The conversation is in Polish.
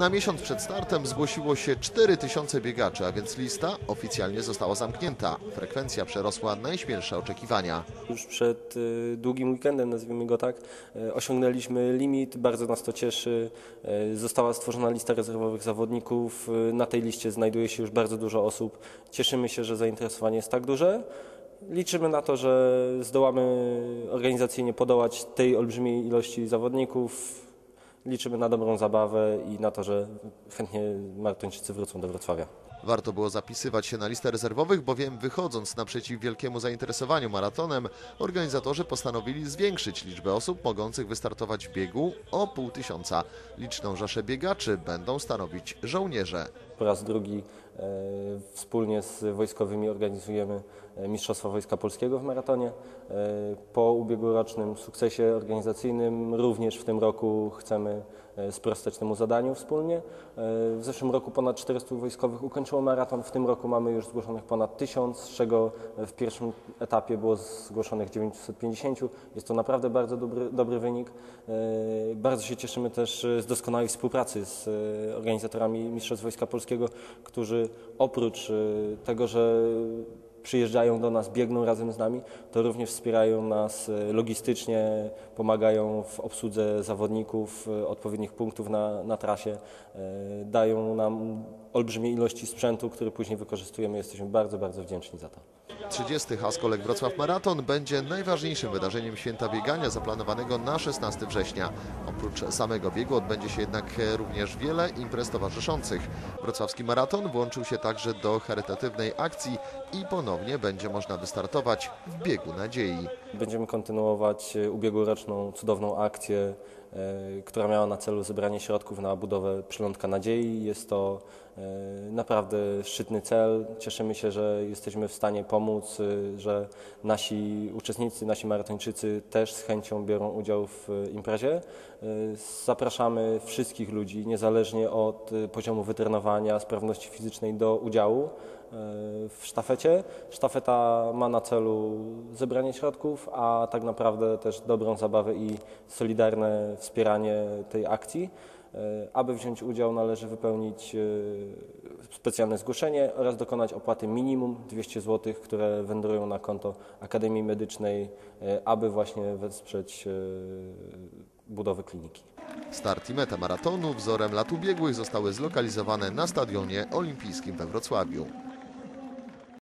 Na miesiąc przed startem zgłosiło się 4000 biegaczy, a więc lista oficjalnie została zamknięta. Frekwencja przerosła najśmielsze oczekiwania. Już przed y, długim weekendem, nazwijmy go tak, y, osiągnęliśmy limit, bardzo nas to cieszy. Y, Została stworzona lista rezerwowych zawodników. Na tej liście znajduje się już bardzo dużo osób. Cieszymy się, że zainteresowanie jest tak duże. Liczymy na to, że zdołamy organizacyjnie podołać tej olbrzymiej ilości zawodników. Liczymy na dobrą zabawę i na to, że chętnie maratończycy wrócą do Wrocławia. Warto było zapisywać się na listę rezerwowych, bowiem wychodząc naprzeciw wielkiemu zainteresowaniu maratonem, organizatorzy postanowili zwiększyć liczbę osób mogących wystartować w biegu o pół tysiąca. Liczną rzeszę biegaczy będą stanowić żołnierze. Po raz drugi e, wspólnie z wojskowymi organizujemy e, Mistrzostwa Wojska Polskiego w maratonie. E, po ubiegłorocznym sukcesie organizacyjnym również w tym roku chcemy sprostać temu zadaniu wspólnie. W zeszłym roku ponad 400 wojskowych ukończyło maraton, w tym roku mamy już zgłoszonych ponad 1000, z czego w pierwszym etapie było zgłoszonych 950. Jest to naprawdę bardzo dobry, dobry wynik. Bardzo się cieszymy też z doskonałej współpracy z organizatorami Mistrzostw Wojska Polskiego, którzy oprócz e, tego, że przyjeżdżają do nas, biegną razem z nami, to również wspierają nas e, logistycznie, pomagają w obsłudze zawodników, e, odpowiednich punktów na, na trasie, e, dają nam olbrzymie ilości sprzętu, który później wykorzystujemy. Jesteśmy bardzo, bardzo wdzięczni za to. 30. Haskolek Wrocław Maraton będzie najważniejszym wydarzeniem święta biegania zaplanowanego na 16 września. Oprócz samego biegu odbędzie się jednak również wiele imprez towarzyszących. Wrocławski Maraton włączył się także do charytatywnej akcji i ponownie będzie można wystartować w biegu nadziei. Będziemy kontynuować e, ubiegłoroczną cudowną akcję, e, która miała na celu zebranie środków na budowę przylądka nadziei. Jest to e, naprawdę szczytny cel. Cieszymy się, że jesteśmy w stanie pomóc, że nasi uczestnicy, nasi maratończycy też z chęcią biorą udział w imprezie. Zapraszamy wszystkich ludzi, niezależnie od poziomu wytrenowania, sprawności fizycznej do udziału w sztafecie. Sztafeta ma na celu zebranie środków, a tak naprawdę też dobrą zabawę i solidarne wspieranie tej akcji. E, Aby wziąć udział należy wypełnić e, specjalne zgłoszenie oraz dokonać opłaty minimum 200 zł, które wędrują na konto Akademii Medycznej, e, aby właśnie wesprzeć budowę kliniki. Start i meta maratonu wzorem lat ubiegłych zostały zlokalizowane na Stadionie Olimpijskim we Wrocławiu.